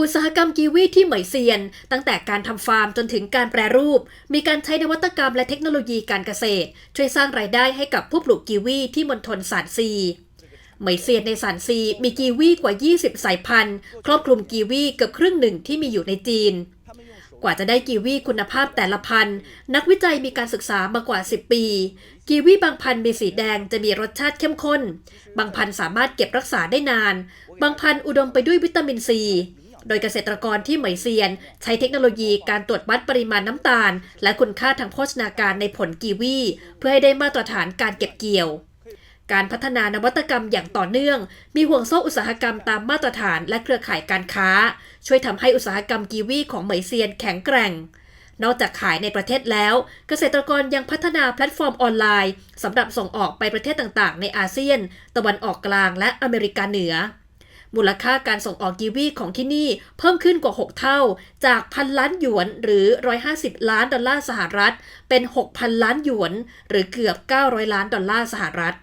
อุตสาหกรรมกีวีที่เหมยเซียน ตั้งแต่การทำฟาร์มจนถึงการแปรรูป มีการใช้นวัตกรรมและเทคโนโลยีการเกษตร ช่วยสร้างรายได้ให้กับผู้ปลูกกีวีที่มณฑลสานซีเหมยเซียนในสานซีมีกีวีกว่า 20 สายพันธุ์ ครอบคลุมกีวีเกือบครึ่งหนึ่งที่มีอยู่ในจีน กว่าจะได้กีวีคุณภาพแต่ละพันธุ์ นักวิจัยมีการศึกษามากว่า 10 ปี กีวีบางพันธุ์มีสีแดงจะมีรสชาติเข้มข้น บางพันธุ์สามารถเก็บรักษาได้นาน บางพันธุ์อุดมไปด้วยวิตามินซี โดยเกษตรกรที่เหมยเซียน ใช้เทคโนโลยีการตรวจวัดปริมาณน้ำตาล และคุณค่าทางโภชนาการในผลกีวี เพื่อให้ได้มาตรฐานการเก็บเกี่ยวการพัฒนานวัตกรรมอย่างต่อเนื่อง มีห่วงโซ่อุตสาหกรรมตามมาตรฐานและเครือข่ายการค้า ช่วยทำให้อุตสาหกรรมกีวีของเหมยเซียนแข็งแกร่ง นอกจากขายในประเทศแล้ว เกษตรกรยังพัฒนาแพลตฟอร์มออนไลน์สำหรับส่งออกไปประเทศต่างๆ ในอาเซียน ตะวันออกกลางและอเมริกาเหนือ มูลค่าการส่งออกกีวีของที่นี่เพิ่มขึ้นกว่า 6 เท่า จากพันล้านหยวนหรือ 150 ล้านดอลลาร์สหรัฐ เป็น 6,000 ล้านหยวน หรือเกือบ 900 ล้านดอลลาร์สหรัฐ